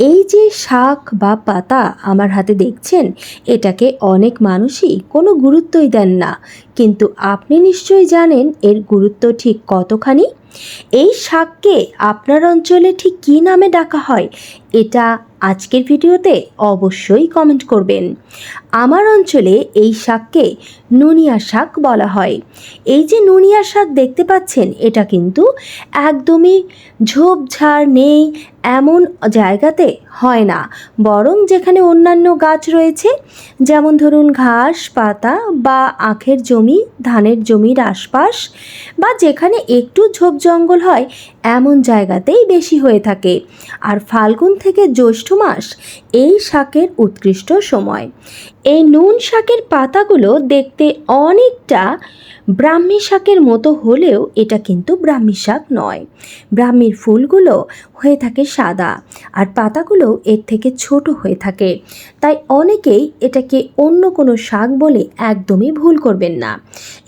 এই যে শাক বা পাতা আমার হাতে দেখছেন, এটাকে অনেক মানুষই কোনো গুরুত্বই দেন না। কিন্তু আপনি নিশ্চয়ই জানেন এর গুরুত্ব ঠিক কতখানি? এই শাককে আপনার অঞ্চলে ঠিক কী নামে ডাকা হয়? এটা আজকের ভিডিওতে অবশ্যই কমেন্ট করবেন। আমার অঞ্চলে এই শাককে নুনিয়া শাক বলা হয়। এই যে নুনিয়া শাক দেখতে পাচ্ছেন, এটা কিন্তু একদমই ঝোপঝাড় নেই, এমন জায়গাতে হয় না। বরং যেখানে অন্যান্য গাছ রয়েছে, যেমন ধরুন ঘাস, পাতা বা আখের জমি, ধানের জমির আশপাশ বা যেখানে একটু ঝোপ জঙ্গল হয় এমন জায়গাতেই বেশি হয়ে থাকে। আর ফাল্গুন থেকে জ্যৈষ্ঠ মাস এই শাকের উৎকৃষ্ট সময়। এই নুন শাকের পাতাগুলো দেখতে অনেকটা ব্রাহ্মী শাকের মতো হলেও এটা কিন্তু ব্রাহ্মী শাক নয়। ব্রাহ্মীর ফুলগুলো হয়ে থাকে সাদা, আর পাতাগুলো এর থেকে ছোট হয়ে থাকে। তাই অনেকেই এটাকে অন্য কোনো শাক বলে একদমই ভুল করবেন না।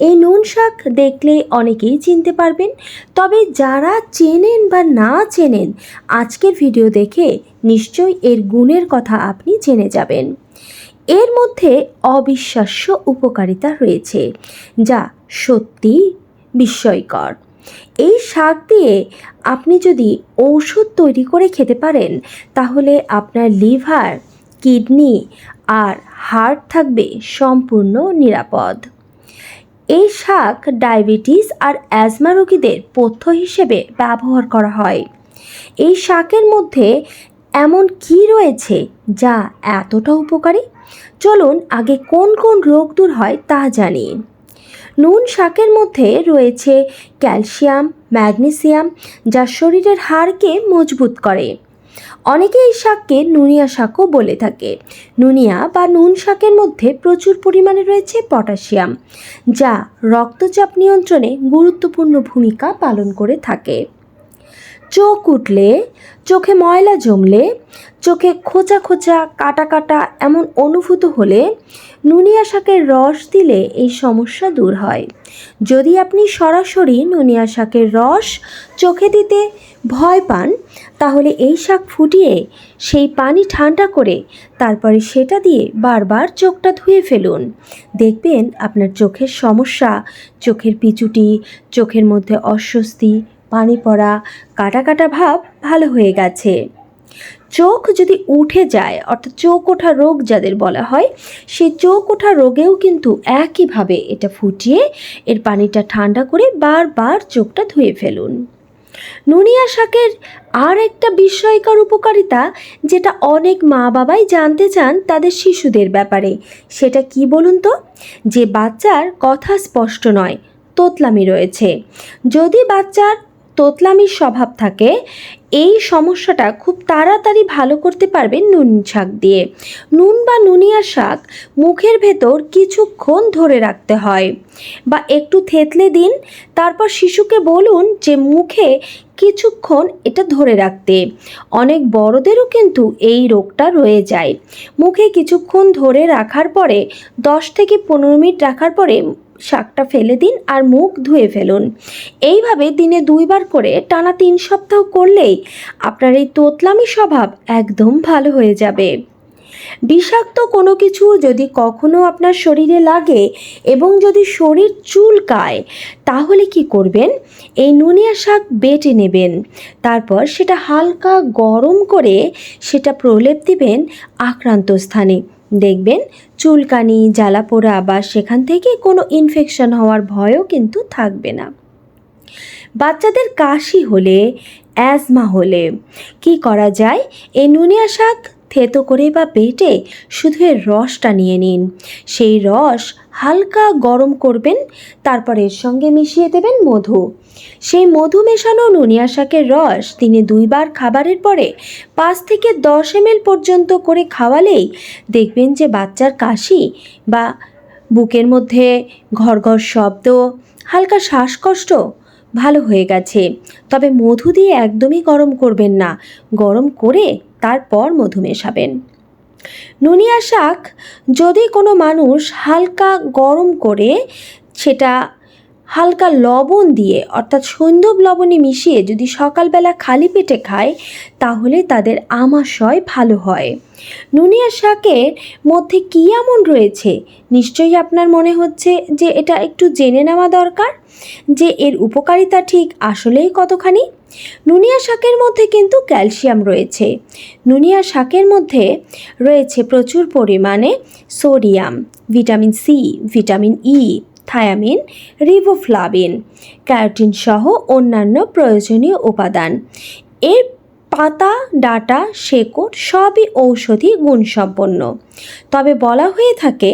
এই নুন শাক দেখলে অনেকেই চিনতে পারবেন, তবে যারা চেনেন বা না চেনেন, আজকের ভিডিও দেখে নিশ্চয়ই এর গুণের কথা আপনি জেনে যাবেন। এর মধ্যে অবিশ্বাস্য উপকারিতা রয়েছে, যা সত্যি বিস্ময়কর। এই শাক দিয়ে আপনি যদি ঔষধ তৈরি করে খেতে পারেন, তাহলে আপনার লিভার, কিডনি আর হার্ট থাকবে সম্পূর্ণ নিরাপদ। এই শাক ডায়াবেটিস আর অ্যাজমা রোগীদের পথ্য হিসেবে ব্যবহার করা হয়। এই শাকের মধ্যে এমন কি রয়েছে যা এতটা উপকারী? চলুন আগে কোন কোন রোগ দূর হয় তা জানি। নুন শাকের মধ্যে রয়েছে ক্যালসিয়াম, ম্যাগনেসিয়াম, যা শরীরের হাড়কে মজবুত করে। অনেকে এই শাককে নুনিয়া শাকও বলে থাকে। নুনিয়া বা নুন শাকের মধ্যে প্রচুর পরিমাণে রয়েছে পটাশিয়াম, যা রক্তচাপ নিয়ন্ত্রণে গুরুত্বপূর্ণ ভূমিকা পালন করে থাকে। চোখ উঠলে, চোখে ময়লা জমলে, চোখে খোঁচা খোঁচা, কাটা কাটা এমন অনুভূত হলে নুনিয়া শাকের রস দিলে এই সমস্যা দূর হয়। যদি আপনি সরাসরি নুনিয়া শাকের রস চোখে দিতে ভয় পান, তাহলে এই শাক ফুটিয়ে সেই পানি ঠান্ডা করে তারপরে সেটা দিয়ে বারবার চোখটা ধুয়ে ফেলুন। দেখবেন আপনার চোখের সমস্যা, চোখের পিচুটি, চোখের মধ্যে অস্বস্তি পানি পড়া, কাটা কাটা ভাব ভালো হয়ে গেছে। চোখ যদি উঠে যায়, অর্থাৎ চোখ ওঠা রোগ যাদের বলা হয়, সেই চোখ ওঠা রোগেও কিন্তু একইভাবে এটা ফুটিয়ে এর পানিটা ঠান্ডা করে বারবার চোখটা ধুয়ে ফেলুন। নুনিয়া শাকের আর একটা বিস্ময়কর উপকারিতা, যেটা অনেক মা বাবাই জানতে চান তাদের শিশুদের ব্যাপারে, সেটা কি বলুন তো? যে বাচ্চার কথা স্পষ্ট নয়, তোতলামি রয়েছে। যদি বাচ্চার তোতলামির স্বভাব থাকে, এই সমস্যাটা খুব তাড়াতাড়ি ভালো করতে পারবেন নুন শাক দিয়ে। নুন বা নুনিয়া শাক মুখের ভেতর কিছুক্ষণ ধরে রাখতে হয় বা একটু থেতলে দিন, তারপর শিশুকে বলুন যে মুখে কিছুক্ষণ এটা ধরে রাখতে। অনেক বড়দেরও কিন্তু এই রোগটা রয়ে যায়। মুখে কিছুক্ষণ ধরে রাখার পরে, দশ থেকে পনেরো মিনিট রাখার পরে শাকটা ফেলে দিন আর মুখ ধুয়ে ফেলুন। এইভাবে দিনে দুইবার করে টানা তিন সপ্তাহ করলেই আপনার এই তোতলামি স্বভাব একদম ভালো হয়ে যাবে। বিষাক্ত কোনো কিছু যদি কখনো আপনার শরীরে লাগে এবং যদি শরীর চুলকায়, তাহলে কি করবেন? এই নুনিয়া শাক বেটে নেবেন। তারপর সেটা হালকা গরম করে সেটা প্রলেপ দিবেন আক্রান্ত স্থানে। দেখবেন চুলকানি জ্বালা পোড়া বা সেখান থেকে কোনো ইনফেকশন হওয়ার ভয়ও কিন্তু থাকবে না। বাচ্চাদের কাশি হলে অ্যাজমা হলে কি করা যায়? এই নুনিয়া শাক থেতো করে বা বেটে শুধু এর রসটা নিয়ে নিন। সেই রস হালকা গরম করবেন, তারপর এর সঙ্গে মিশিয়ে দেবেন মধু। সেই মধু মেশানো নুনিয়া শাকের রস দিনে দুইবার খাবারের পরে পাঁচ থেকে দশ এম পর্যন্ত করে খাওয়ালেই দেখবেন যে বাচ্চার কাশি বা বুকের মধ্যে ঘর ঘর শব্দ, হালকা শ্বাসকষ্ট ভালো হয়ে গেছে। তবে মধু দিয়ে একদমই গরম করবেন না। গরম করে তারপর মধু মেশাবেন। নুনিয়া শাক যদি কোনো মানুষ হালকা গরম করে সেটা হালকা লবণ দিয়ে, অর্থাৎ সৈন্ধব লবণে মিশিয়ে যদি সকালবেলা খালি পেটে খায়, তাহলে তাদের আমাশয় ভালো হয়। নুনিয়া শাকের মধ্যে কী এমন রয়েছে? নিশ্চয়ই আপনার মনে হচ্ছে যে এটা একটু জেনে নেওয়া দরকার যে এর উপকারিতা ঠিক আসলেই কতখানি? নুনিয়া শাকের মধ্যে কিন্তু ক্যালসিয়াম রয়েছে। নুনিয়া শাকের মধ্যে রয়েছে প্রচুর পরিমাণে sodium, vitamin C, vitamin E thiamine riboflavin carotene সহ অন্যান্য প্রয়োজনীয় উপাদান। এর পাতা, ডাটা, শেকড় সবই ঔষধি গুণসম্পন্ন। তবে বলা হয়ে থাকে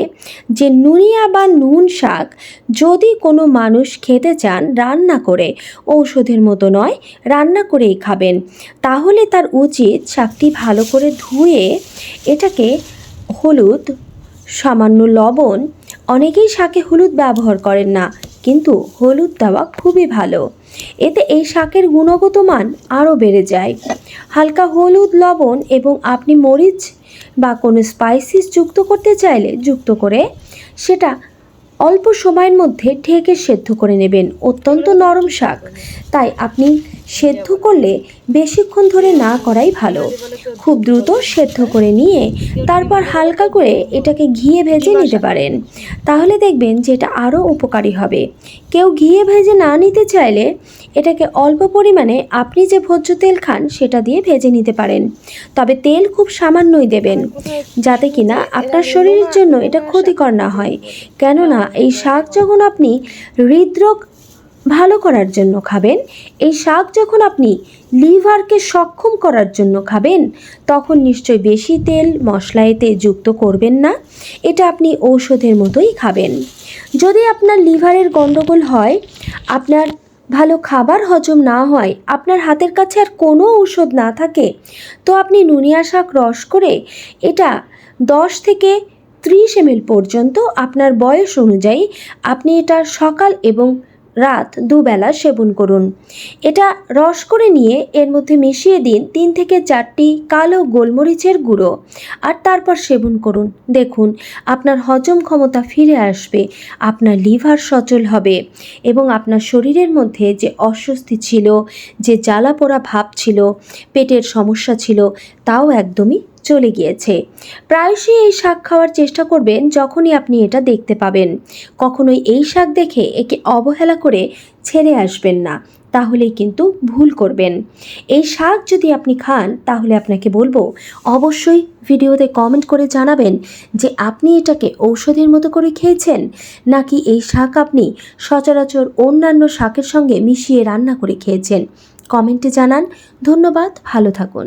যে নুনিয়া বা নুন শাক যদি কোনো মানুষ খেতে চান, রান্না করে, ঔষধের মতো নয়, রান্না করেই খাবেন। তাহলে তার উচিত শাকটি ভালো করে ধুয়ে এটাকে হলুদ, সামান্য লবণ অনেকেই শাকে হলুদ ব্যবহার করেন না, কিন্তু হলুদ দেওয়া খুবই ভালো। এতে এই শাকের গুণগত মান আরও বেড়ে যায়। হালকা হলুদ, লবণ এবং আপনি মরিচ বা কোনো স্পাইসিস যুক্ত করতে চাইলে যুক্ত করে সেটা অল্প সময়ের মধ্যে ঢেকে সেদ্ধ করে নেবেন। অত্যন্ত নরম শাক। তাই আপনি সেদ্ধ করলে বেশিক্ষণ ধরে না করাই ভালো। খুব দ্রুত সেদ্ধ করে নিয়ে তারপর হালকা করে এটাকে ঘিয়ে ভেজে নিতে পারেন। তাহলে দেখবেন যে এটা আরও উপকারী হবে। কেউ ঘিয়ে ভেজে না নিতে চাইলে এটাকে অল্প পরিমাণে আপনি যে ভোজ্য তেল খান সেটা দিয়ে ভেজে নিতে পারেন। তবে তেল খুব সামান্যই দেবেন, যাতে কিনা আপনার শরীরের জন্য এটা ক্ষতিকর না হয়। কেননা এই শাক যখন আপনি হৃদরোগ ভালো করার জন্য খাবেন। এই শাক যখন আপনি লিভারকে সক্ষম করার জন্য খাবেন, তখন নিশ্চয় বেশি তেল মশলা এতে যুক্ত করবেন না। এটা আপনি ঔষধের মতোই খাবেন। যদি আপনার লিভারের গণ্ডগোল হয়, আপনার ভালো খাবার হজম না হয়, আপনার হাতের কাছে আর কোনো ঔষধ না থাকে, তো আপনি নুনিয়া শাক রস করে এটা দশ থেকে ত্রিশ এমএল পর্যন্ত আপনার বয়স অনুযায়ী আপনি এটা সকাল এবং রাত দুবেলা সেবন করুন। এটা রস করে নিয়ে এর মধ্যে মিশিয়ে দিন তিন থেকে চারটি কালো গোলমরিচের গুঁড়ো আর তারপর সেবন করুন। দেখুন, আপনার হজম ক্ষমতা ফিরে আসবে, আপনার লিভার সচল হবে এবং আপনার শরীরের মধ্যে যে অস্বস্তি ছিল, যে জ্বালা পোড়া ভাব ছিল, পেটের সমস্যা ছিল তাও একদমই চলে গিয়েছে। প্রায়শই এই শাক খাওয়ার চেষ্টা করবেন যখনই আপনি এটা দেখতে পাবেন। কখনোই এই শাক দেখে একে অবহেলা করে ছেড়ে আসবেন না, তাহলেই কিন্তু ভুল করবেন। এই শাক যদি আপনি খান, তাহলে আপনাকে বলব, অবশ্যই ভিডিওতে কমেন্ট করে জানাবেন যে আপনি এটাকে ঔষধের মতো করে খেয়েছেন, নাকি এই শাক আপনি সচরাচর অন্যান্য শাকের সঙ্গে মিশিয়ে রান্না করে খেয়েছেন। কমেন্টে জানান। ধন্যবাদ, ভালো থাকুন।